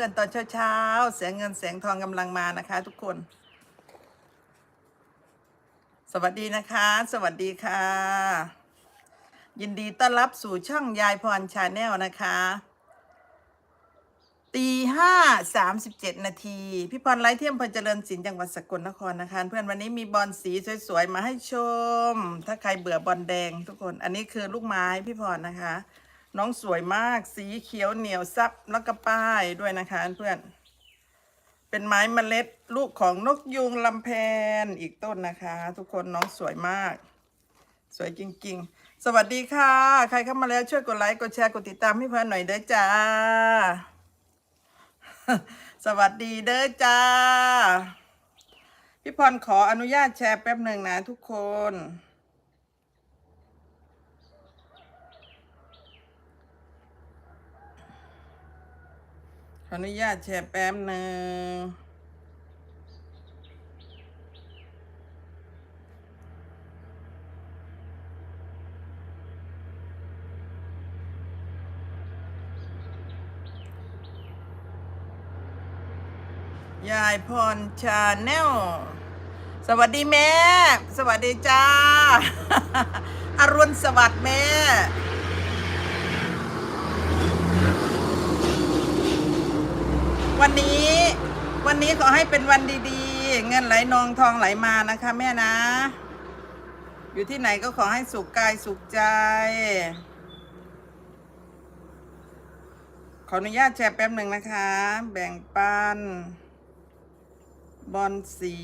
เพื่อนตอนเช้าๆแสงเงินแสงทองกำลังมานะคะ ทุกคน สวัสดีนะคะ สวัสดีค่ะ ยินดีต้อนรับสู่ช่องยายพรชาแนลนะคะตีห้าสามสิบเจ็ดนาทีพี่พรไลท์เทียมพลเจริญศิลป์จังหวัดสกลนครนะคะ เพื่อนวันนี้มีบอลสีสวยๆ มาให้ชม ถ้าใครเบื่อบอลแดงทุกคน อันนี้คือลูกไม้พี่พรนะคะ น้องสวยมาก สีเขียวเหนียวซับแล้วก็ป้ายด้วยนะคะเพื่อน เป็นไม้มเมล็ดลูกของนกยูงลำแพนอีกต้นนะคะ ทุกคนน้องสวยมาก สวยจริง ๆ สวัสดีค่ะ ใครเข้ามาแล้วช่วยกดไลค์กดแชร์กดติดตามให้เพื่อนหน่อยเด้อจ้า สวัสดีเด้อจ้า พี่พรขออนุญาตแชร์แป๊บหนึ่งนะทุกคน ออนุญาตแชร์แป๊บหนึ่งยายพรชาแนลสวัสดีแม่ สวัสดีจ้า อรุณสวัสดิ์แม่ วันนี้วันนี้ขอให้เป็นวันดีๆ เงินไหลนองทองไหลมานะคะ แม่นะ อยู่ที่ไหนก็ขอให้สุขกายสุขใจ ขออนุญาตแชร์แป๊บหนึ่งนะคะ แบ่งปัน บอลสี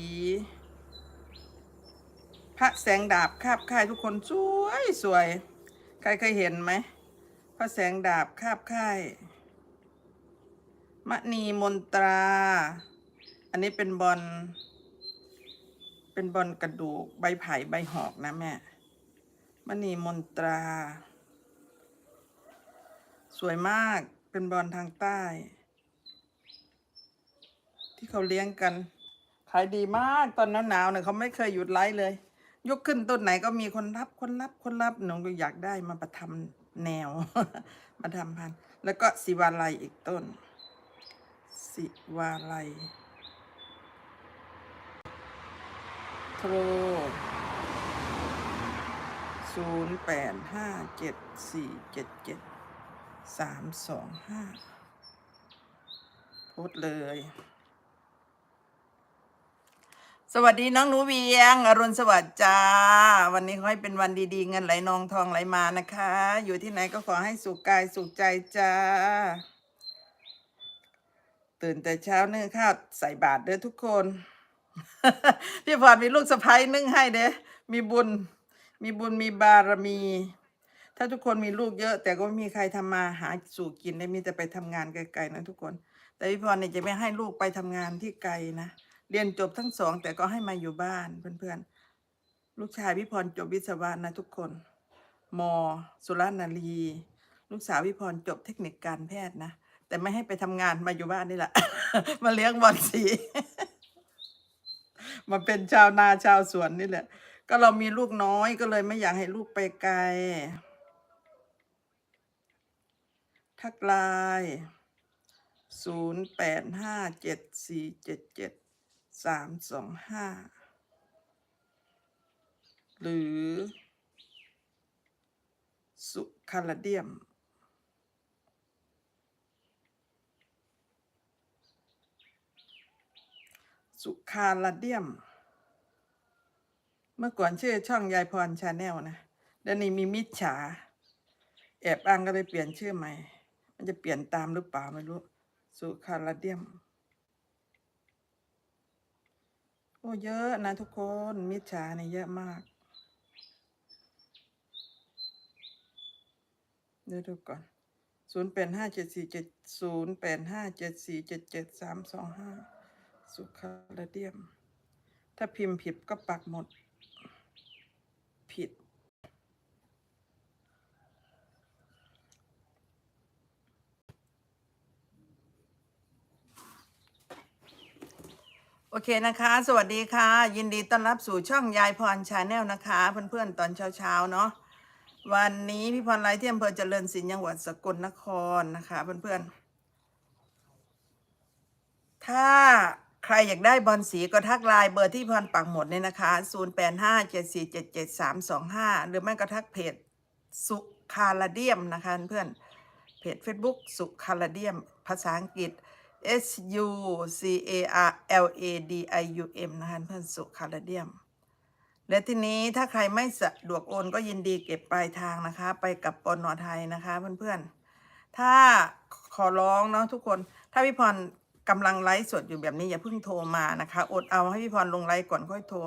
พระแสงดาบคาบค่ายทุกคนสวยสวย ใครเคยเห็นไหม พระแสงดาบคาบค่าย มณีมนตรา อันนี้เป็นบอล เป็นบอลกระดูกใบไผ่ใบหอกนะแม่ มณีมนตรา สวยมาก เป็นบอลทางใต้ ที่เขาเลี้ยงกัน ขายดีมากตอนหนาวๆเนี่ยเขาไม่เคยหยุดไลฟ์เลย ยกขึ้นต้นไหนก็มีคนรับ คนรับ คนรับ หนูก็อยากได้มาประทำแนว มาทำพัน แล้วก็สิวาลัยอีกต้น สิวาลัยโทรศูนย์แปดห้าเจ็ดสี่เจ็ดเจ็ดสามสองห้าพสต์เลย สวัสดีน้องหนูเวียง อรุณสวัสดิ์จ้า วันนี้ขอให้เป็นวันดีๆ เงินไหลนองทองไหลมานะคะ อยู่ที่ไหนก็ขอให้สุขกายสุขใจจ้า ตื่นแต่เช้านึ่งข้าวใส่บาตรเด้อทุกคน พี่พรมีลูกสะพ้ยนึ่งให้เด้อมีบุญ มีบุญมีบารมี ถ้าทุกคนมีลูกเยอะ แต่ก็ไม่มีใครทำมาหาสู่กินได้มีแต่ไปทำงานไกลๆนะทุกคน แต่พี่พรเนี่ยจะไม่ให้ลูกไปทำงานที่ไกลนะ เรียนจบทั้งสอง แต่ก็ให้มาอยู่บ้านเพื่อนๆ ลูกชายพี่พรจบวิศวะนะทุกคน ม สุรนารี ลูกสาวพี่พรจบเทคนิคการแพทย์นะ แต่ไม่ให้ไปทำงานมาอยู่บ้านนี่แหละ มาเลี้ยงบอลสีมาเป็นชาวนาชาวสวนนี่แหละ ก็เรามีลูกน้อยก็เลยไม่อยากให้ลูกไปไกล ทักไลน์ศูนย์แปดห้าเจ็ดสี่เจ็ดเจ็ดสามสองห้าหรือ สุคาลาเดียม สุคาลาเดียม เมื่อก่อนชื่อช่องยายพรชาแนลนะเดี๋ยวนี้มีมิจฉา แอบอ้างก็เลยเปลี่ยนชื่อใหม่ มันจะเปลี่ยนตามหรือเปล่าไม่รู้ สุคาลาเดียม โอ้เยอะนะทุกคน มิจฉาเนี่ยเยอะมากเดี๋ยวดูก่อนศูนย์แปดห้าเจ็ดสี่เจ็ดศูนย์แปดห้าเจ็ดสี่เจ็ดเจ็ดสามสองห้า สุคาลาเดียม ถ้าพิมพ์ผิดก็ปักหมด ผิด โอเคนะคะ สวัสดีค่ะ ยินดีต้อนรับสู่ช่องยายพรชาแนลนะคะ เพื่อนๆ ตอนเช้าๆ เนาะวันนี้พี่พรไลท์ที่อำเภอเจริญศิลป์จังหวัดสกลนครนะคะ เพื่อนๆ ถ้า ใครอยากได้บอลสีก็ทักไลน์เบอร์ที่พรปักหมดเนี่ยนะคะ 0 8 5 7 4 7 7 3 2 5 หรือไม่ก็ทักเพจสุคาราเดียมนะคะเพื่อนเพจ Facebook สุคาราเดียม ภาษาอังกฤษ S U C A R L A D I U M นะคะเพื่อนสุคาราเดียม และทีนี้ถ้าใครไม่สะดวกโอนก็ยินดีเก็บปลายทางนะคะ ไปกับปนไทยนะคะเพื่อนๆ ถ้าขอร้องเนาะทุกคน ถ้าพี่พร กำลังไลฟ์สดอยู่แบบนี้อย่าเพิ่งโทรมานะคะ อดเอาให้พี่พรลงไลฟ์ก่อนค่อยโทร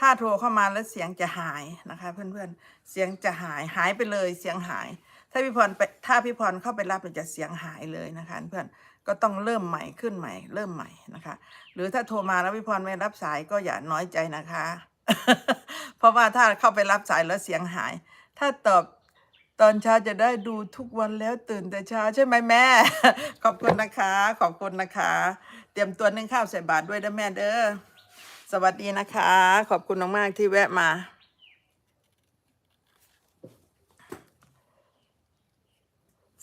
ถ้าโทรเข้ามาแล้วเสียงจะหายนะคะ เพื่อนๆ เสียงจะหายหายไปเลยเสียงหาย ถ้าพี่พรไปถ้าพี่พรเข้าไปรับจะเสียงหายเลยนะคะเพื่อนก็ต้องเริ่มใหม่ขึ้นใหม่ เริ่มใหม่นะคะ หรือถ้าโทรมาแล้วพี่พรไม่รับสายก็อย่าน้อยใจนะคะ เพราะว่าถ้าเข้าไปรับสายแล้วเสียงหาย ถ้าตอบ ตอนเช้าจะได้ดูทุกวันแล้วตื่นแต่เช้าใช่ไหมแม่ ขอบคุณนะคะ ขอบคุณนะคะ เตรียมตัวนึ่งข้าวใส่บาตรด้วยนะแม่เด้อสวัสดีนะคะ ขอบคุณมากๆที่แวะมา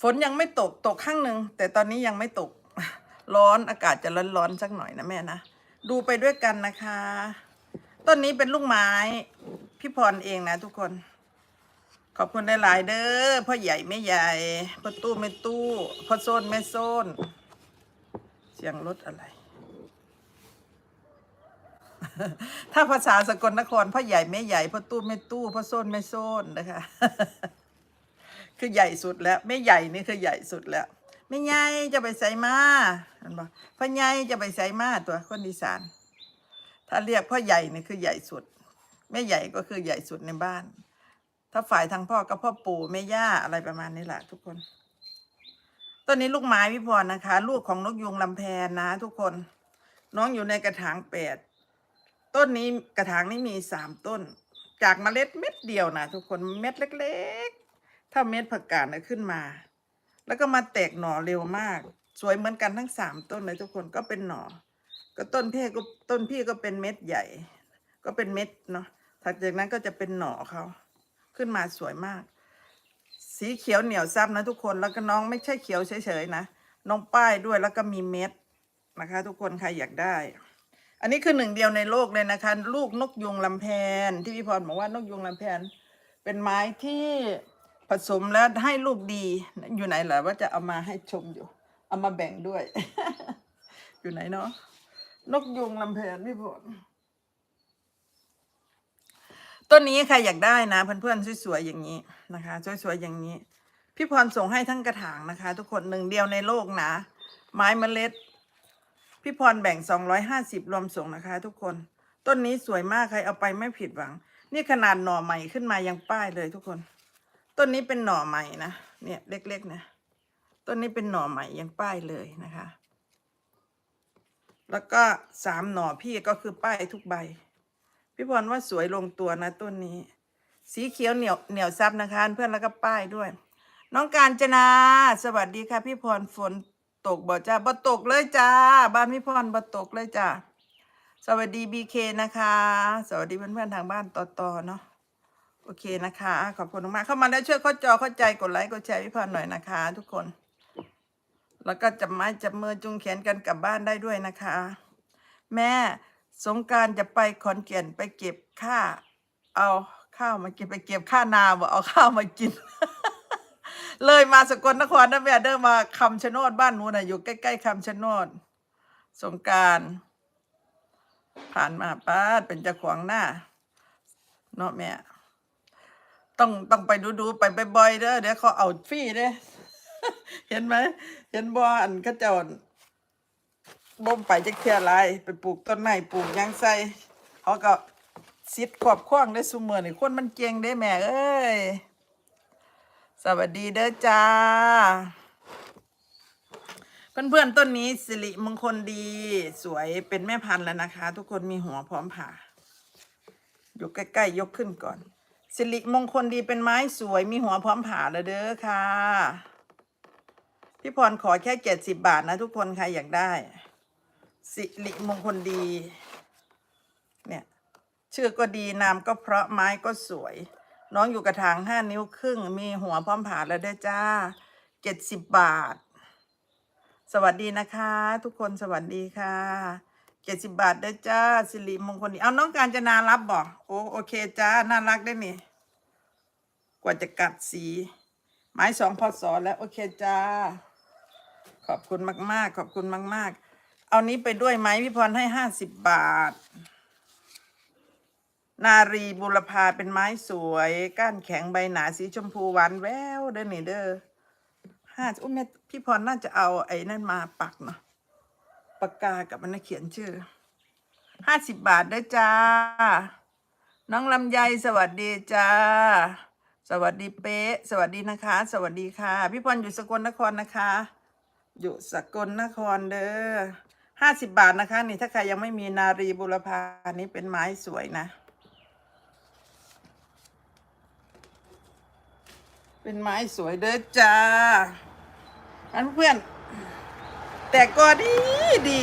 ฝนยังไม่ตกตกข้างหนึ่งแต่ตอนนี้ยังไม่ตก ร้อนอากาศจะร้อนๆสักหน่อยนะแม่นะ ดูไปด้วยกันนะคะ ต้นนี้เป็นลูกไม้ พี่พรเองนะทุกคน ขอบคุณหลาย ๆ เด้อพ่อใหญ่ไม่ใหญ่พ่อตู้ไม่ตู้พ่อโซนไม่โซน เสียงรถอะไร ถ้าภาษาสกลนครพ่อใหญ่ไม่ใหญ่พ่อตู้ไม่ตู้พ่อโซนไม่โซนนะคะ คือใหญ่สุดแล้วไม่ใหญ่นี่คือใหญ่สุดแล้วไม่ใหญ่จะไปใส่มาเห็นปะพ่อใหญ่จะไปใส่มาตัวคนอีสานถ้าเรียกพ่อใหญ่นี่คือใหญ่สุดแม่ใหญ่ก็คือใหญ่สุดในบ้าน ถ้าฝ่ายทางพ่อก็พ่อปู่แม่ย่าอะไรประมาณนี้แหละทุกคน ต้นนี้ลูกไม้พี่พรนะคะ ลูกของนกยุงลำแพนนะ ทุกคน น้องอยู่ในกระถางแปดต้นนี้กระถางนี้มีสามต้น จากเมล็ดเม็ดเดียวนะทุกคนเม็ดเล็ก ๆ ถ้าเม็ดผักกาดนะขึ้นมา แล้วก็มาแตกหน่อเร็วมาก สวยเหมือนกันทั้งสามต้นเลยทุกคนก็เป็นหน่อ ก็ต้นพี่ก็ต้นพี่ก็เป็นเม็ดใหญ่ ก็เป็นเม็ดเนาะถัดจากนั้นก็จะเป็นหน่อเขา ขึ้นมาสวยมาก สีเขียวเหนียวซับนะทุกคนแล้วก็น้องไม่ใช่เขียวเฉยๆนะน้องป้ายด้วยแล้วก็มีเม็ดนะคะ ทุกคนใครอยากได้ อันนี้คือหนึ่งเดียวในโลกเลยนะคะ ลูกนกยุงลำแพน ที่พี่พรบอกว่านกยุงลำแพน เป็นไม้ที่ผสมแล้วให้ลูกดีอยู่ไหนเหรอว่าจะเอามาให้ชมอยู่ เอามาแบ่งด้วย อยู่ไหนเนาะนกยุงลำแพนพี่พร ต้นนี้ใครอยากได้นะ เพื่อนๆสวยๆอย่างนี้นะคะสวยๆอย่างนี้ พี่พรส่งให้ทั้งกระถางนะคะ ทุกคนหนึ่งเดียวในโลกนะ ไม้เมล็ด พี่พรแบ่งสองร้อยห้าสิบรวมส่งนะคะ ทุกคน ต้นนี้สวยมากใครเอาไปไม่ผิดหวัง นี่ขนาดหน่อใหม่ขึ้นมายังป้ายเลยทุกคน ต้นนี้เป็นหน่อใหม่นะเนี่ยเล็กๆนะต้นนี้เป็นหน่อใหม่ยังป้ายเลยนะคะ แล้วก็สามหน่อพี่ก็คือป้ายทุกใบ พี่พรว่าสวยลงตัวนะต้นนี้ สีเขียวเหนียวเหนียวซับนะคะ เพื่อนแล้วก็ป้ายด้วย น้องการจนา สวัสดีค่ะ พี่พรฝนตกบ่จ้าบ่ตกเลยจ้า บ้านพี่พรบ่ตกเลยจ้าสวัสดีบีเคนะคะ สวัสดีเพื่อนๆทางบ้านต่อๆเนาะโอเคนะคะ ขอบคุณมากเข้ามาแล้วช่วยเข้าจอเข้าใจกดไลค์กดแชร์พี่พรหน่อยนะคะ ทุกคน แล้วก็จับไม้จับมือจุงแขนกันกลับบ้านได้ด้วยนะคะ แม่ สงการจะไปขอนแก่นไปเก็บข้าเอาข้าวมากินไปเก็บข้านาบ่เอาข้าวมากิน เลยมาสกลนครนะแม่เดินมาคำชะโนดบ้านหนูน่ะอยู่ใกล้ๆคำชะโนดสงการผ่านมาป้าเป็นเจ้าของหน้าเนาะแม่ต้องต้องไปดูๆไปบ่อยๆเด้อเดี๋ยวเขาเอาฟรีเด้เห็นไหมเห็นบ่อันเขาเจ้า บ่มไปจักเทียไรไปปลูกต้นไม้ปลูกหยังใส่เขาก็ซิดขอบคว้างได้ซุมือนี่คนมันเก่งได้แม่เอ้ยสวัสดีเด้อจ้า เพื่อนๆต้นนี้สิริมงคลดีสวยเป็นแม่พันธุ์แล้วนะคะ ทุกคนมีหัวพร้อมผ่าอยู่ใกล้ๆยกขึ้นก่อน สิริมงคลดีเป็นไม้สวยมีหัวพร้อมผ่าแล้วเด้อค่ะ พี่พรขอแค่เจ็ดสิบบาทนะทุกคนใครอยากได้ สิริมงคลดี เนี่ยชื่อก็ดีนามก็เพราะไม้ก็สวย น้องอยู่กระถางห้านิ้วครึ่ง มีหัวพร้อมผ่าแล้วเด้จ้าเจ็ดสิบบาท สวัสดีนะคะ ทุกคนสวัสดีค่ะเจ็ดสิบบาทเด้จ้าสิริมงคลนี่เอาน้องการจะนารับบอกโอโอเคจ้าน่ารักได้นี่ กว่าจะกัดสี ไม้สองพศแล้ว โอเคจ้า ขอบคุณมาก ๆ ขอบคุณมาก ๆ เอานี้ไปด้วยไหมพี่พรให้ห้าสิบบาท นารีบุรพาเป็นไม้สวย ก้านแข็งใบหนาสีชมพูหวานแววเด้อนี่เด้อห้าอุ้ยแม่พี่พรน่าจะเอาไอ้นั่นมาปักเนาะปากกากับมันเขียนชื่อห้าสิบบาทเด้จ้า น้องลำไยสวัสดีจ้า สวัสดีเป๊ะ สวัสดีนะคะ สวัสดีค่ะ พี่พรอยู่สกลนครนะคะ อยู่สกลนครเด้อ ห้าสิบบาทนะคะ นี่ถ้าใครยังไม่มีนารีบุรพานี่เป็นไม้สวยนะ เป็นไม้สวยเด้อจ้าอันเพื่อน แต่ก็ดีดี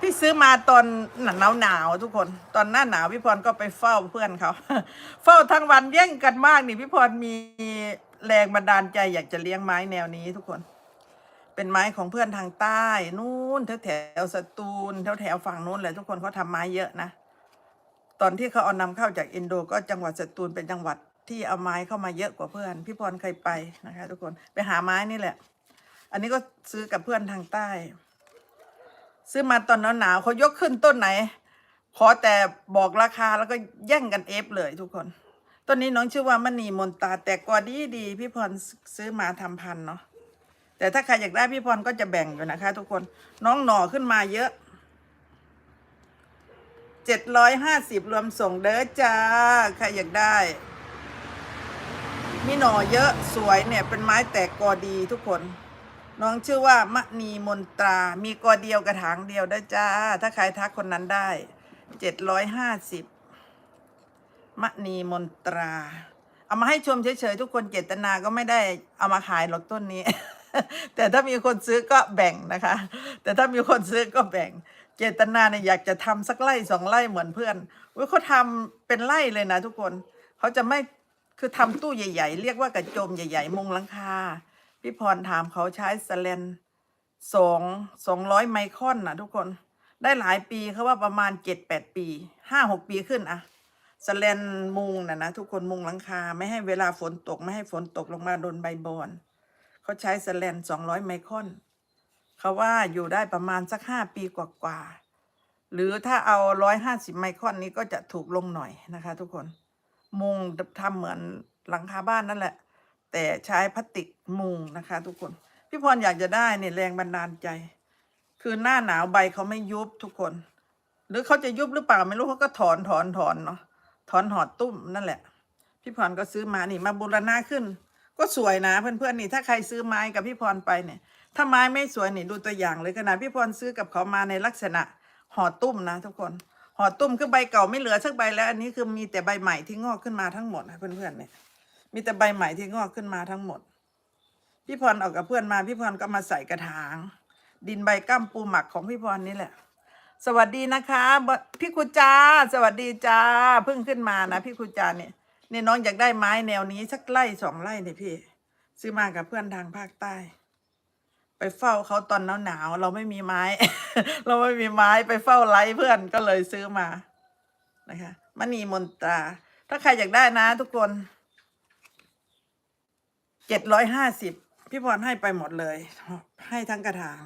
พี่ซื้อมาตอนหนาวหนาวทุกคน ตอนหน้าหนาวพี่พรก็ไปเฝ้าเพื่อนเขา เฝ้าทั้งวันแย่งกันมากนี่พี่พรมีแรงบันดาลใจอยากจะเลี้ยงไม้แนวนี้ทุกคน เป็นไม้ของเพื่อนทางใต้นู่นแถวแถวสตูลแถวแถวฝั่งนู้นแหละทุกคนเขาทำไม้เยอะนะ ตอนที่เขาเอานำเข้าจากอินโดก็จังหวัดสตูลเป็นจังหวัดที่เอาไม้เข้ามาเยอะกว่าเพื่อน พี่พรเคยไปนะคะ ทุกคนไปหาไม้นี่แหละ อันนี้ก็ซื้อกับเพื่อนทางใต้ ซื้อมาตอนหนาวๆเขายกขึ้นต้นไหน ขอแต่บอกราคาแล้วก็แย่งกันเอฟเลยทุกคนต้นนี้น้องชื่อว่ามณีมนตาแต่กว่าดีดีพี่พรซื้อมาทำพันเนาะ แต่ถ้าใครอยากได้พี่พรก็จะแบ่งอยู่นะคะ ทุกคนน้องหน่อขึ้นมาเยอะเจ็ดร้อยห้าสิบรวมส่งเด้อจ้า ใครอยากได้ มีหน่อเยอะสวยเนี่ย เป็นไม้แตกกอดีทุกคน น้องชื่อว่ามณีมนตรา มีกอเดียวกระถางเดียวได้จ้า ถ้าใครทักคนนั้นได้เจ็ดร้อยห้าสิบมณีมนตรา เอามาให้ชมเฉยๆทุกคนเจตนาก็ไม่ได้เอามาขายหรอกต้นนี้ แต่ถ้ามีคนซื้อก็แบ่งนะคะ แต่ถ้ามีคนซื้อก็แบ่ง เจตนาเนี่ยอยากจะทำสักไร่สองไร่เหมือนเพื่อนเว้ยเขาทำเป็นไร่เลยนะทุกคนเขาจะไม่คือทำตู้ใหญ่ ๆ เรียกว่ากระโจมใหญ่ ๆ มุงหลังคาพี่พรถามเขาใช้สแลนสองสองร้อยไมครอนนะทุกคน ได้หลายปีเขาว่าประมาณเจ็ดแปดปีห้าหกปีขึ้นอะสแลนมุงนะนะทุกคนมุงหลังคา ไม่ให้เวลาฝนตก ไม่ให้ฝนตกลงมาโดนใบบอน เขาใช้สแลนสองร้อยไมครอนเขาว่าอยู่ได้ประมาณสักห้าปีกว่าๆหรือถ้าเอาร้อยห้าสิบไมครอนนี้ก็จะถูกลงหน่อยนะคะ ทุกคน มุงทำเหมือนหลังคาบ้านนั่นแหละ แต่ใช้พลาสติกมุงนะคะ ทุกคน พี่พรอยากจะได้เนี่ยแรงบันดาลใจ คือหน้าหนาวใบเขาไม่ยุบทุกคน หรือเขาจะยุบหรือเปล่าไม่รู้เขาก็ถอนถอนถอนเนาะถอนหอดตุ้มนั่นแหละ พี่พรก็ซื้อมานี่มาบูรณะขึ้น ก็สวยนะเพื่อนๆนี่ ถ้าใครซื้อไม้กับพี่พรไปเนี่ย ถ้าไม้ไม่สวยนี่ดูตัวอย่างเลยขนาดพี่พรซื้อกับเขามาในลักษณะห่อตุ้มนะ ทุกคนห่อตุ้มคือใบเก่าไม่เหลือสักใบแล้ว อันนี้คือมีแต่ใบใหม่ที่งอกขึ้นมาทั้งหมดนะเพื่อนๆเนี่ย มีแต่ใบใหม่ที่งอกขึ้นมาทั้งหมด พี่พรออกกับเพื่อนมาพี่พรก็มาใส่กระถาง ดินใบก้ามปูหมักของพี่พรนี่แหละสวัสดีนะคะ พี่คุจาสวัสดีจ้าเพิ่งขึ้นมานะ พี่คุจาเนี่ย เนี่ยน้องอยากได้ไม้แนวนี้สักไร่สองไร่เนี่ยพี่ ซื้อมากับเพื่อนทางภาคใต้ ไปเฝ้าเขาตอนหนาวหนาวเราไม่มีไม้ เราไม่มีไม้ไปเฝ้าไล่เพื่อนก็เลยซื้อมานะคะมณีมนตรา ถ้าใครอยากได้นะ ทุกคนเจ็ดร้อยห้าสิบพี่พรให้ไปหมดเลย ให้ทั้งกระถาง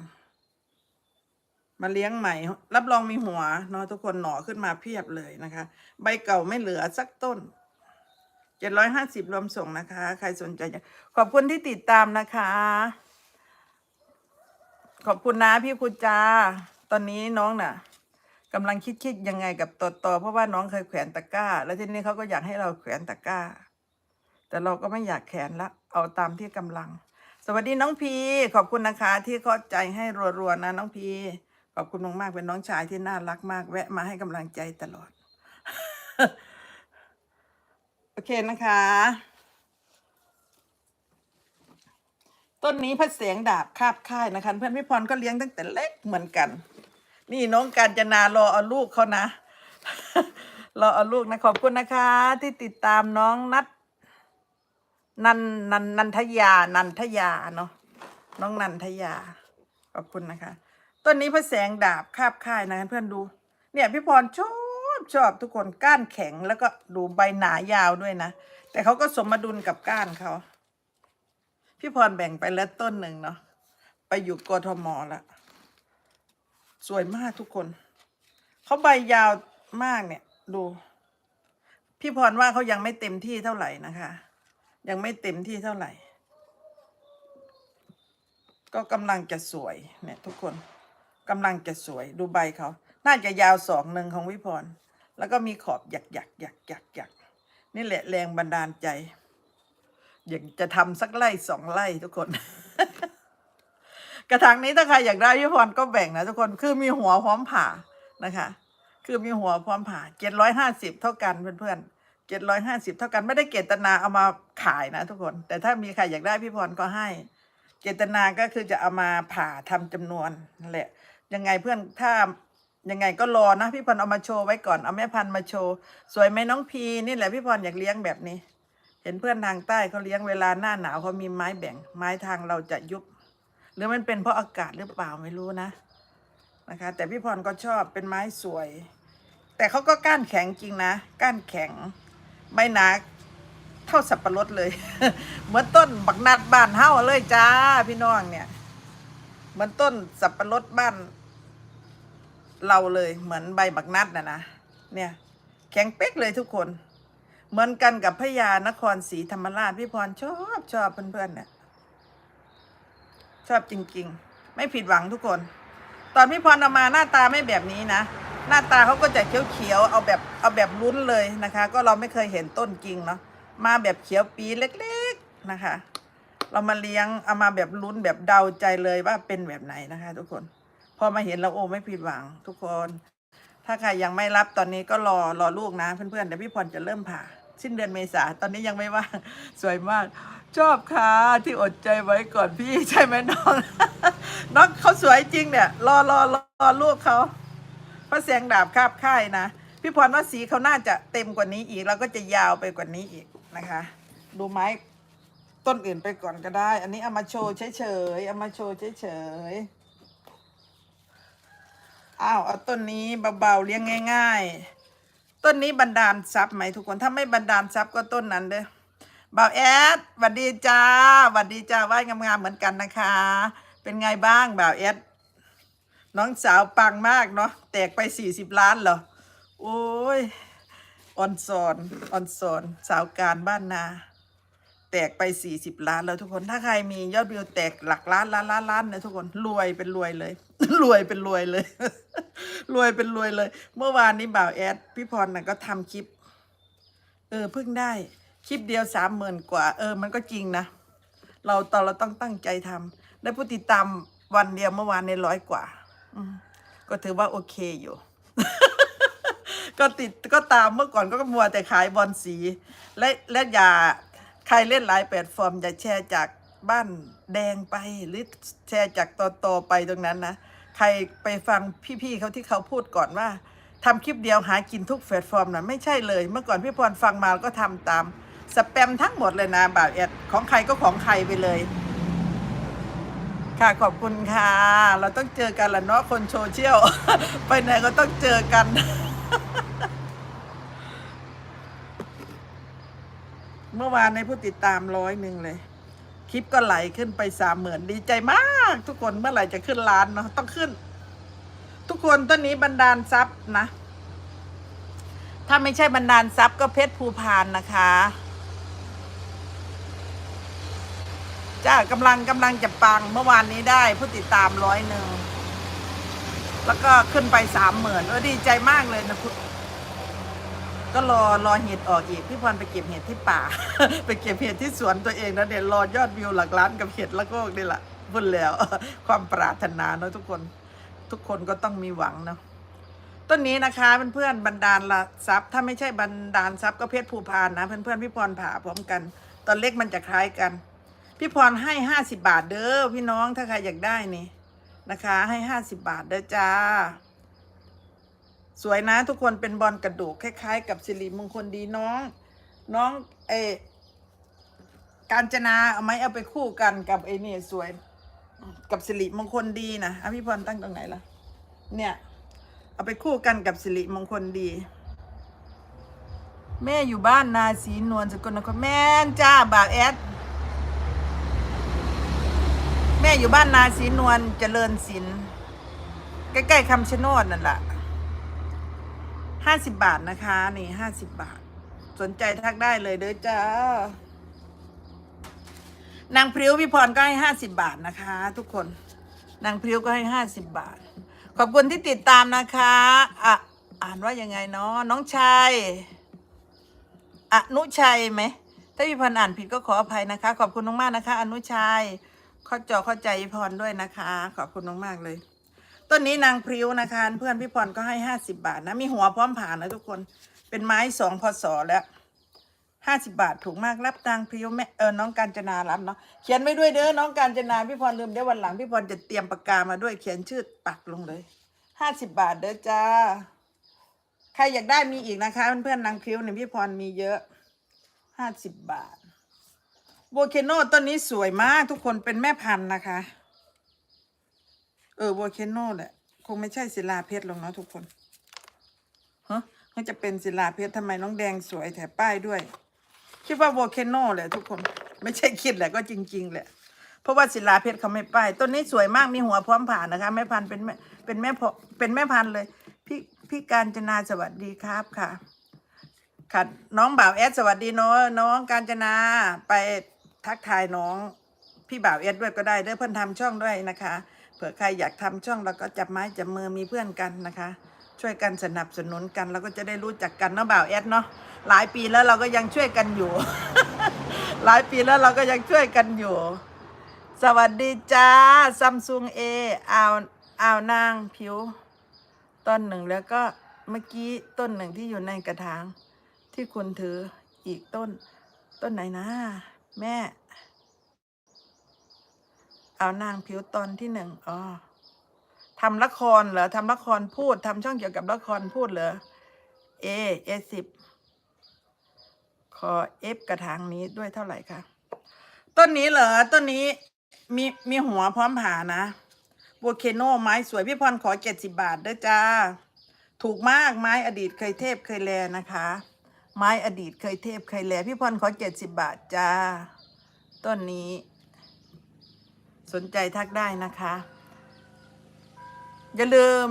มาเลี้ยงใหม่ รับรองมีหัวเนาะทุกคนหน่อขึ้นมาเพียบเลยนะคะ ใบเก่าไม่เหลือสักต้น เจ็ดร้อยห้าสิบรวมส่งนะคะ ใครสนใจ ขอบคุณที่ติดตามนะคะ ขอบคุณนะพี่คุณจา ตอนนี้น้องน่ะกำลังคิดคิดยังไงกับต่อต่อเพราะว่าน้องเคยแขวนตะกร้า แล้วทีนี้เขาก็อยากให้เราแขวนตะกร้า แต่เราก็ไม่อยากแขวนละ เอาตามที่กำลัง สวัสดีน้องพี ขอบคุณนะคะ ที่เข้าใจให้รัวๆนะน้องพี ขอบคุณมากๆเป็นน้องชายที่น่ารักมาก แวะมาให้กำลังใจตลอด โอเคนะคะ ต้นนี้พระเสียงดาบคาบค่ายนะคะ เพื่อนพี่พรก็เลี้ยงตั้งแต่เล็กเหมือนกัน นี่น้องการจนารอเอาลูกเขานะ รอเอาลูกนะขอบคุณนะคะ ที่ติดตามน้องนัดนันนันนันทยา นันทยาเนาะน้องนันทยา ขอบคุณนะคะ ต้นนี้พระแสงดาบคาบค่ายนะเพื่อนดู เนี่ยพี่พรชอ บชอบทุกคนก้านแข็งแล้วก็ดูใบหนายาวด้วยนะ แต่เขาก็สมดุลกับก้านเขาพี่พรแบ่งไปแล้วต้นหนึ่งเนาะไปอยู่กทมล้วสวยมากทุกคน เขาใบยาวมากเนี่ย ดู พี่พรว่าเขายังไม่เต็มที่เท่าไหร่นะคะ ยังไม่เต็มที่เท่าไหร่ ก็กำลังจะสวยเนี่ย ทุกคนกำลังจะสวยดูใบเขา น่าจะยาวสองหนึ่งของวิพร แล้วก็มีขอบหยักหยักหยักหยักหยักนี่แหละแรงบันดาลใจ อยากจะทำสักไร่สองไร่ทุกคน กระถางนี้ถ้าใครอยากได้พี่พรก็แบ่งนะทุกคนคือมีหัวพร้อมผ่านะคะ คือมีหัวพร้อมผ่าเจ็ดร้อยห้าสิบเท่ากันเพื่อนๆเจ็ดร้อยห้าสิบเท่ากันไม่ได้เจตนาเอามาขายนะทุกคน แต่ถ้ามีใครอยากได้พี่พรก็ให้ เจตนาก็คือจะเอามาผ่าทำจำนวนนั่นแหละยังไงเพื่อนถ้า ยังไงก็รอนะพี่พรเอามาโชว์ไว้ก่อนเอาแม่พันมาโชว์สวยไหมน้องพีนี่แหละพี่พรอยากเลี้ยงแบบนี้ เห็นเพื่อนทางใต้เขาเลี้ยงเวลาหน้าหนาวเขามีไม้แบ่ง ไม้ทางเราจะยุบ หรือมันเป็นเพราะอากาศหรือเปล่าไม่รู้นะนะคะ แต่พี่พรก็ชอบเป็นไม้สวย แต่เขาก็ก้านแข็งจริงนะก้านแข็งใบหนาเท่าสับปะรดเลย เหมือนต้นบักนัดบ้านเฮ้าเลยจ้าพี่น้องเนี่ย เหมือนต้นสับปะรดบ้าน เราเลยเหมือนใบบักนัดนะนะเนี่ยแข็งเป๊กเลยทุกคน เหมือนกันกับพญานครศรีธรรมราชพี่พรชอบชอบเพื่อนๆเนี่ยชอบจริง ๆ ไม่ผิดหวังทุกคน ตอนพี่พรเอามาหน้าตาไม่แบบนี้นะหน้าตาเขาก็จะเขียวๆเอาแบบเอาแบบลุ้นเลยนะคะ ก็เราไม่เคยเห็นต้นจริงเนาะมาแบบเขียวปีเล็กๆนะคะ เรามาเลี้ยงเอามาแบบลุ้นแบบเดาใจเลยว่าเป็นแบบไหนนะคะ ทุกคน พอมาเห็นเราโอ้ไม่ผิดหวังทุกคน ถ้าใครยังไม่รับตอนนี้ก็รอรอลูกนะ เพื่อนๆเดี๋ยวพี่พรจะเริ่มผ่า สิ้นเดือนเมษาตอนนี้ยังไม่ว่างสวยมาก ชอบค่ะที่อดใจไว้ก่อนพี่ใช่ไหมน้องน้องเขาสวยจริงเนี่ย รอรอรอรอลูกเขาพระแสงดาบคาบค่ายนะพี่พรว่าสีเขาน่าจะเต็มกว่านี้อีก แล้วก็จะยาวไปกว่านี้อีกนะคะ ดูไม้ต้นอื่นไปก่อนก็ได้ อันนี้เอามาโชว์เฉยๆเอามาโชว์เฉยๆ อ้าวเอาต้นนี้เบาๆเลี้ยงง่าย ๆ ต้นนี้บันดาลทรัพย์ไหมทุกคนถ้าไม่บันดาลทรัพย์ก็ต้นนั้นเด้อบ่าแอดหวัดดีจ้าหวัดดีจ้าไหว้งามๆเหมือนกันนะคะ เป็นไงบ้างบ่าวแอดน้องสาวปังมากเนาะแตกไปสี่สิบล้านเหรอโอ้ยออนซอนออนซอนสาวการบ้านนา แตกไปสี่สิบล้านแล้วทุกคน ถ้าใครมียอดวิวแตกหลักล้านล้านล้านล้านเนี่ยทุกคนรวยเป็นรวยเลย รวยเป็นรวยเลย รวยเป็นรวยเลย เมื่อวานนี้บ่าวแอดพี่พรน่ะก็ทำคลิป เออเพิ่งได้ คลิปเดียวสามหมื่นกว่า เออ มันก็จริงนะ เราตอนเราต้องตั้งใจทำได้ผู้ติดตามวันเดียวเมื่อวานในร้อยกว่า อืก็ถือว่าโอเคอยู่ก็ติดก็ตามเมื่อก่อนก็มัวแต่ขายบอลสี และและอย่า ใครเล่นหลายแพลตฟอร์มอย่าแชร์จากบ้านแดงไปหรือแชร์จากตอตอไปตรงนั้นนะ ใครไปฟังพี่ๆเขาที่เขาพูดก่อนว่าทำคลิปเดียวหากินทุกแพลตฟอร์มนะไม่ใช่เลย เมื่อก่อนพี่พรฟังมาก็ทำตามสแปมทั้งหมดเลยนะบ่าวแอดของใครก็ของใครไปเลย ค่ะขอบคุณค่ะ เราต้องเจอกันละเนาะคนโซเชียลไปไหนก็ต้องเจอกัน เมื่อวานในผู้ติดตามร้อยหนึ่งเลย คลิปก็ไหลขึ้นไปสามหมื่นดีใจมาก ทุกคนเมื่อไหร่จะขึ้นล้านเนาะต้องขึ้น ทุกคนต้นนี้บันดาลทรัพย์นะ ถ้าไม่ใช่บันดาลทรัพย์ก็เพชรภูพานนะคะจ้ากำลังกำลังจะปังเมื่อวานนี้ได้ผู้ติดตามร้อยหนึ่งแล้วก็ขึ้นไปสามหมื่นเออดีใจมากเลยนะพุ ก็รอรอเห็ดออกอีกพี่พรไปเก็บเห็ดที่ป่า ไปเก็บเห็ดที่สวนตัวเองนะเดี๋ยวรอยอดวิวหลักล้านกับเห็ดละโกกนี่แหละพูดแล้ว ความปรารถนาเนอะทุกคนทุกคนก็ต้องมีหวังเนาะต้นนี้นะคะเพื่อนๆบรรดาลทรัพย์ ถ้าไม่ใช่บรรดาลทรัพย์ก็เพชรภูพานนะ เพื่อนๆพี่พรผ่าพร้อมกัน ตอนเล็กมันจะคล้ายกัน พี่พรให้ห้าสิบาทเด้อพี่น้องถ้าใครอยากได้นี่นะคะ ให้ห้าสิบาทเด้อจ้า สวยนะทุกคนเป็นบอลกระดูกคล้าย ๆ กับสิริมงคลดีน้อง น้องเอการจนาเอาไหมเอาไปคู่กันกับไอ้นี่สวย กับสิริมงคลดีนะอะพี่พรตั้งตรงไหนล่ะ เนี่ย เอาไปคู่กันกับสิริมงคลดี แม่อยู่บ้านนาสีนวลสกลนครแม่จ้าบ่าวแอดแม่อยู่บ้านนาสีนวลเจริญศิลป์ใกล้ๆคำชะโนดนั่นแหละ ห้าสิบบาทนะคะ นี่ห้าสิบบาท สนใจทักได้เลยเด้อจ้านางพริ้วพี่พรก็ให้ห้าสิบบาทนะคะ ทุกคน นางพริ้วก็ให้ห้าสิบบาท ขอบคุณที่ติดตามนะคะอะอ่านว่ายังไงเนาะน้องชัยอนุชัยไหมถ้าพี่พรอ่านผิดก็ขออภัยนะคะ ขอบคุณมากๆนะคะ อนุชัยเข้าจอเข้าใจพี่พรด้วยนะคะ ขอบคุณมากๆเลย ต้นนี้นางพริ้วนะคะ เพื่อนพี่พรก็ให้ห้าสิบาทนะ มีหัวพร้อมผ่านนะทุกคน เป็นไม้สองพศแล้วห้าสิบาทถูกมากรับนางพริ้วแม่เออน้องการจนารับเนาะเขียนไว้ด้วยเด้อน้องการจนาพี่พรลืมเดี๋ยววันหลังพี่พรจะเตรียมปากกามาด้วยเขียนชื่อปักลงเลยห้าสิบาทเด้อจ้า ใครอยากได้มีอีกนะคะเพื่อนๆนางพริ้วเนี่ยพี่พรมีเยอะห้าสิบบาทโบเคโนต้นนี้สวยมากทุกคนเป็นแม่พันธุ์นะคะ เออโวลเคนโนแหละคงไม่ใช่ศิลาเพชรหรอกเนาะทุกคนฮะมันจะเป็นศิลาเพชรทำไมน้องแดงสวยแถบป้ายด้วย คิดว่าโวลเคนโนแหละทุกคน ไม่ใช่คิดแหละก็จริง ๆ แหละ เพราะว่าศิลาเพชรเขาไม่ป้ายต้นนี้สวยมากมีหัวพร้อมผ่านนะคะแม่พันธุ์เป็นแม่เป็นแม่พอเป็นแม่พันธุ์เลยพี่พี่การจนาสวัสดีครับค่ะค่ะน้องบ่าวแอดสวัสดีเนาะน้องการจนาไปทักทายน้องพี่บ่าวเอสด้วยก็ได้เด้อเพื่อนทำช่องด้วยนะคะ เผื่อใครอยากทำช่องเราก็จับไม้จับมือมีเพื่อนกันนะคะ ช่วยกันสนับสนุนกันเราก็จะได้รู้จักกันเนาะบ่าวเอสเนาะหลายปีแล้วเราก็ยังช่วยกันอยู่ หลายปีแล้วเราก็ยังช่วยกันอยู่ สวัสดีจ้าซัมซุงเออาอาวนางผิว ต้นหนึ่งแล้วก็เมื่อกี้ต้นหนึ่งที่อยู่ในกระถาง ที่คุณถืออีกต้น ต้นไหนนะ แม่ เอานางผิวตอนที่หนึ่งอ๋อทำละครเหรอทำละครพูดทำช่องเกี่ยวกับละครพูดเหรอเอเอสิบขอเอฟกระถางนี้ด้วยเท่าไหร่คะต้นนี้เหรอต้นนี้มีมีหัวพร้อมผ่านะโบเคโนไม้สวยพี่พรขอเจ็ดสิบาทด้วยจ้า ถูกมากไม้อดีตเคยเทพเคยแลนะคะ ไม้อดีตเคยเทพเคยแลพี่พรขอเจ็ดสิบาทจ้า ต้นนี้ สนใจทักได้นะคะ อย่าลืม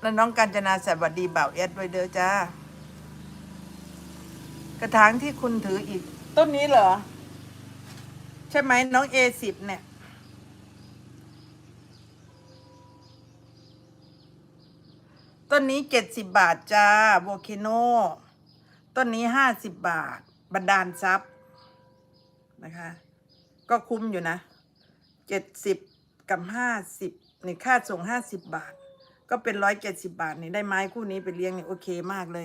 แล้วน้องกัญจนาสวัสดีบ่าวเอสไว้เด้อจ้า กระถางที่คุณถืออีก ต้นนี้เหรอ ใช่ไหมน้องเอสิบเนี่ย ต้นนี้เจ็ดสิบบาทจ้าโบเคโนต้นนี้ห้าสิบบาท บันดาลทรัพย์นะคะ ก็คุ้มอยู่นะ เจ็ดสิบกับห้าสิบนี่ค่าส่งห้าสิบบาท ก็เป็นร้อยเจ็ดสิบาทนี่ได้ไม้คู่นี้ไปเลี้ยงนี่โอเคมากเลย